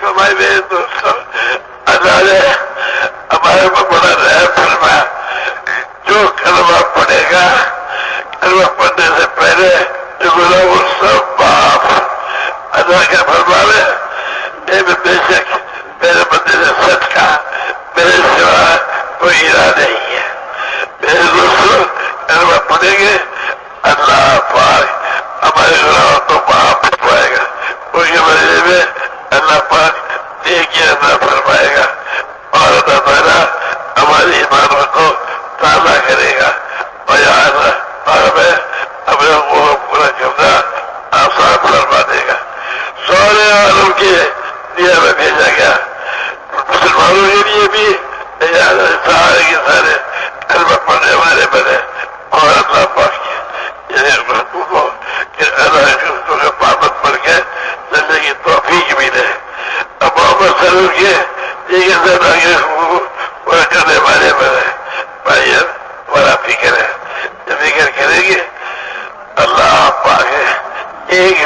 فرمائی میرے دوستوں اللہ نے ہمارے اوپر بڑا رحم فرمایا۔ جو کلمہ پڑے گا، کلمہ پڑھنے سے پہلے جو گنا وہ سب باپ اللہ کے فرمانے میں بے شک میرے بندے نے سچ کا میرے سوا کوئی ہیرا نہیں ہے۔ میرے دوستوں کلمہ پڑھیں گے، اللہ پاک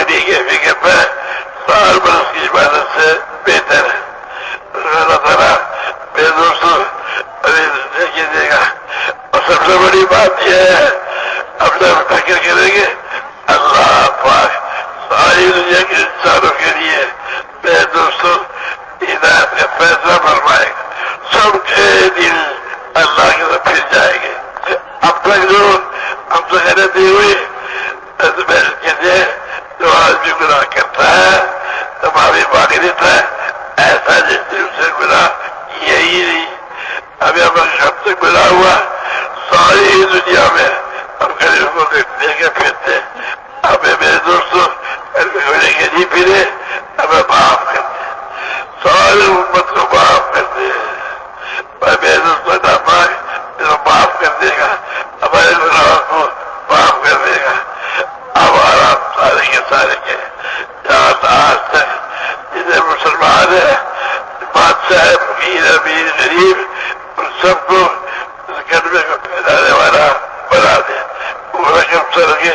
دیگر فکر میں سال برس کی عبادت سے بہتر ہے۔ اللہ تعالیٰ میرے دوستوں دیکھیے دے گا۔ اور سب سے بڑی بات یہ ہے، اپنا تکر کریں گے، اللہ پاک ساری دنیا کے انسانوں کے لیے میرے دوستوں ہدایت کا فیصلہ فرمائے گا۔ سب کے دل اللہ کے ساتھ پھر جائیں گے۔ اب تک ضرور ہم تو حیرت دی ہوئی اب میرے دوستوں گلی پھرے ہمیں معاف کر سارے امت کو معاف کر دے اور میرے دوستوں کا پائے معاف کر دے گا ہمارے گناہوں کو معاف کر دے گا اب آرام سارے کے سارے کے جہاں آج تک جتنے مسلمان ہیں بادشاہ فقیر امیر غریب ان سب کو اس کو میں پھیلانے والا بنا دے وہ رقم سر کے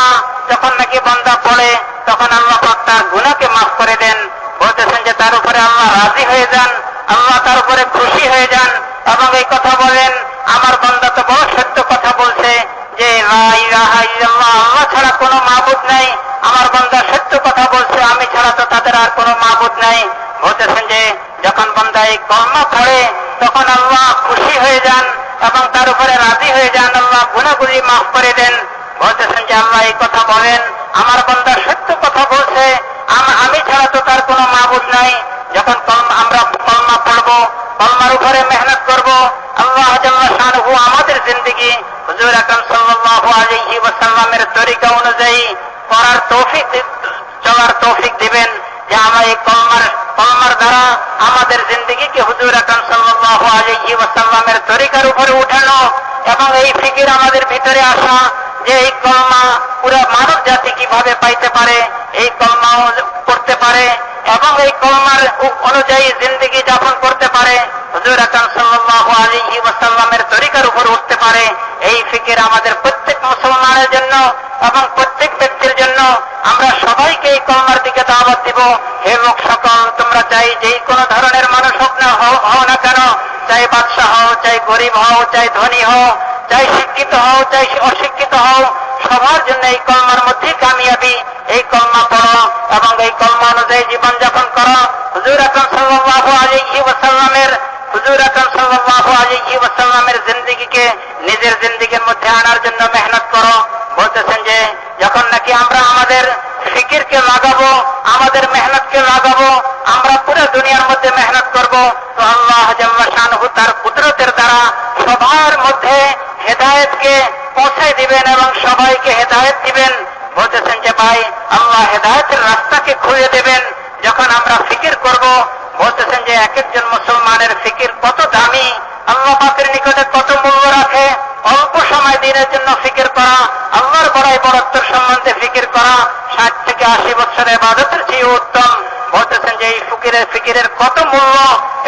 তার উপরে খুশি হয়ে যান। এবং এই কথা বলেন, আমার বন্ধা তো বড় সত্য কথা বলছে যে আল্লাহ ছাড়া কোনো মাবুদ নাই। আমার বন্দা সত্য কথা বলছে, আমি ছাড়া তো তাদের আর কোনো মাবুদ নাই। বলতেছেন যে, যখন বন্ধা এই কর্মা পড়ে তখন আল্লাহ খুশি হয়ে যান এবং তার উপরে রাজি হয়ে যান। আল্লাহ গুণাগুলি মাফ করে দেন। বলতেছেন যে, আল্লাহ এই কথা বলেন, আমার বন্দা সত্য কথা বলছে আমি ছাড়া তো তার কোনো মাবুদ নাই। যখন আমরা কলমা পড়ব কলমার উপরে মেহনত করব, আল্লাহ শানহু আমাদের জিন্দগি, হুজুর আকরাম সাল্লাল্লাহু আলাইহি ওয়াসাল্লামের তরিকা অনুযায়ী করার তৌফিক চলার তৌফিক দিবেন যে আমরা এই কলমার কলমার দ্বারা আমাদের জিন্দগিকে হুজুর আকরাম সাল্লাল্লাহু আলাইহি ওয়াসাল্লামের তরিকার উপরে উঠানো এবং এই ফিকির আমাদের ভিতরে আসা যে এই কলমা পুরো মানব জাতি কীভাবে পাইতে পারে, এই কলমা করতে পারে। এবং এই কলমার অনুযায়ী জিন্দগি যাপন করতে পারে, হুজুর আকরাম সাল্লাল্লাহু আলাইহি ওয়াসাল্লামের তরিকার উপর উঠতে পারে, এই ফিকির আমাদের প্রত্যেক মুসলমানের জন্য এবং প্রত্যেক ব্যক্তির জন্য। আমরা সবাইকে এই কলমার দিকে দাওয়াত দিব। হে লোক সকল, তোমরা চাই যেই কোনো ধরনের মানুষ হোক না হও না কেন, চাই বাদশাহ হও, চাই গরিব হও, চাই ধনী হও, চাই শিক্ষিত হও, চাই অশিক্ষিত হও, সবার জন্য এই কলমার মধ্যে কামিয়াবি, এই কলমা পড়ো এবং এই কলমা অনুযায়ী জীবন যাপন করো হুজুর আকরম সাল্লাল্লাহু আলাইহি ওয়াসাল্লামের হুজুর আকরম সাল্লাল্লাহু আলাইহি ওয়াসাল্লামের জিন্দেগিকে নিজের জিন্দেগির মধ্যে আনার জন্য মেহনত করো। বলতেছেন যে, যখন নাকি আমরা আমাদের ফিকিরকে লাগাবো, আমাদের মেহনতকে লাগাবো, আমরা পুরো দুনিয়ার মধ্যে মেহনত করব, তো আল্লাহ শানহু তার কুদরতের দ্বারা সবার মধ্যে হেদায়েতকে পৌঁছায় দিবেন এবং সবাইকে হেদায়েত দিবেন। বলতেছেন যে, ভাই, আল্লাহ হেদায়েতের রাস্তাকে খুলে দেবেন। যখন আমরা ফিকির করব, বলতেছেন যে এক একজন মুসলমানের ফিকির কত দামি, আল্লাহ পাকের নিকটে কত মূল্য রাখে, অল্প সময় দিনের জন্য ফিকির করা, আল্লাহর বড়াই বড়ত্বের সম্বন্ধে ফিকির করা, ষাট থেকে আশি বছরের বাদতের চেয়ে উত্তম। বলতেছেন যে এই ফিকিরের ফিকিরের কত মূল্য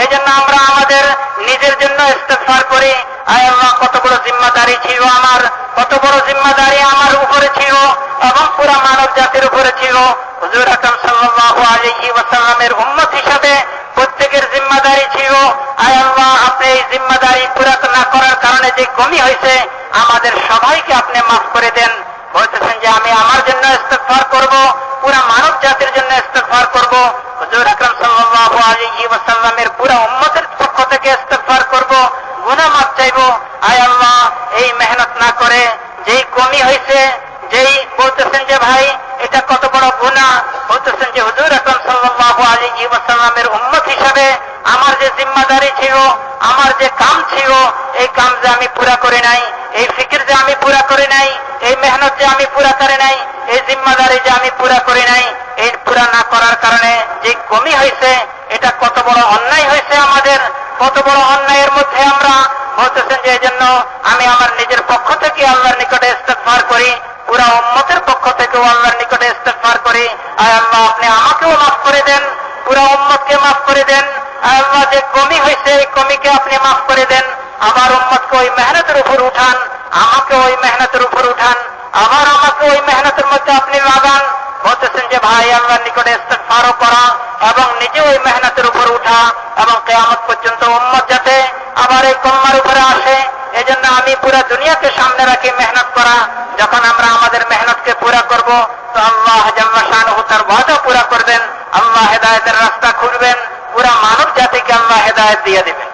এই জন্য আমরা আমাদের নিজের জন্য ইস্তেফার করি। আয় আল্লাহ, কত বড় জিম্মাদারি ছিল আমার, কত বড় জিম্মাদারি আমার উপরে ছিল, এবং পুরা মানব জাতির উপরে ছিল। হুজুর আকরম সাল্লাল্লাহু আলাইহি ওয়াসাল্লামের উম্মত হিসাবে প্রত্যেকের জিম্মাদারি ছিল। আয় আল্লাহ, আপনি এই জিম্মাদারি পুরা না করার কারণে যে কমি হয়েছে, আমাদের সবাইকে আপনি মাফ করে দেন। বলতেছেন যে আমি আমার জন্য ইস্তেগফার করব, পুরা মানব জাতির জন্য ইস্তেগফার করব। হুজুর আকরাম সাল্লাল্লাহু আলাইহি ওয়াসাল্লামের পুরা উম্মতের পক্ষ থেকে ইস্তেগফার করব। গুনাহ মাফ চাইব। আয় আল্লাহ, এই মেহনত না করে যেই কমি হয়েছে, যেই বলতেছেন যে ভাই এটা কত বড় গুনাহ? বলতেছেন যে হুজুর আকরাম সাল্লাল্লাহু আলাইহি ওয়াসাল্লামের উম্মত হিসাবে আমার যে জিম্মাদারি ছিল, আমার যে কাম ছিল, এই কাম যে আমি পুরা করে নাই, এই ফিকির যে আমি পুরা করে নাই, এই মেহনত যে আমি পুরা করে নাই, এই জিম্মাদারি যে আমি পুরা করে নাই, এই পুরা না করার কারণে যে কমি হয়েছে, এটা কত বড় অন্যায় হয়েছে আমাদের, কত বড় অন্যায়ের মধ্যে আমরা। বলতেছেন যে এই জন্য আমি আমার নিজের পক্ষ থেকে আল্লাহর নিকটে ইস্তেগফার করি, পুরা উম্মতের পক্ষ থেকেও আল্লাহর নিকটে ইস্তেগফার করি আয় আল্লাহ আপনি আমাকেও মাফ করে দেন পুরা উম্মতকে মাফ করে দেন আয় আল্লাহ যে কমি হয়েছে, এই কমিকে আপনি মাফ করে দেন। আমার উম্মতকে ওই মেহনতের উপর উঠান, আমাকে ওই মেহনতের উপর উঠান। আবার আমাকে ওই মেহনতের মধ্যে আপনি লাগান। বলতেছেন যে, ভাই, আল্লাহর নিকটে ইস্তেগফারও করা এবং নিজে ওই মেহনতের উপর উঠা এবং কেয়ামত পর্যন্ত উম্মত যাতে আবার এই কম্মার উপরে আসে। এজন্য আমি পুরা দুনিয়াকে সামনে রাখি মেহনত করা। যখন আমরা আমাদের মেহনতকে পুরা করব, তো আল্লাহ জাল্লা শাহরুহ তার ওয়াদা পুরা করবেন। আল্লাহ হেদায়তের রাস্তা খুলবেন পুরা মানব জাতিকে আল্লাহ হেদায়ত দিয়ে দেবেন